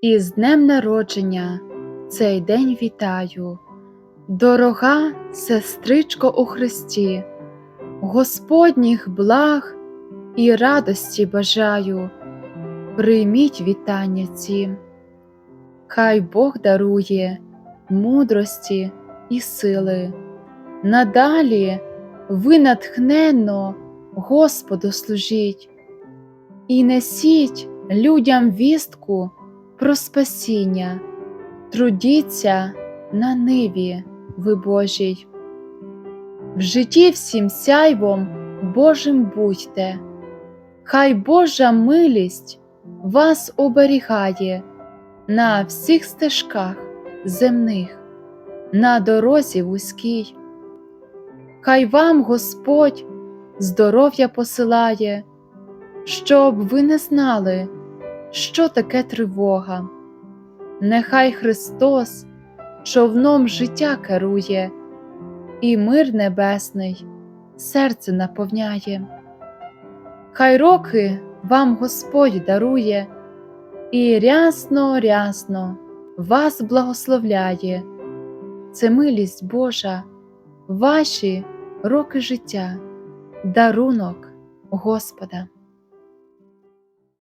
І з днем народження. Цей день вітаю, дорога сестричко у Христі, Господніх благ і радості бажаю, прийміть вітання ці, хай Бог дарує мудрості і сили. Надалі ви натхненно Господу служіть. І несіть людям вістку про спасіння, трудіться на ниві ви Божій. В житті всім сяйвом Божим будьте, хай Божа милість вас оберігає на всіх стежках земних, на дорозі вузькій. Хай вам Господь здоров'я посилає, щоб ви не знали, що таке тривога. Нехай Христос човном життя керує, і мир небесний серце наповняє. Хай роки вам Господь дарує, і рясно, рясно вас благословляє. Це милість Божа, ваші роки життя, дарунок Господа.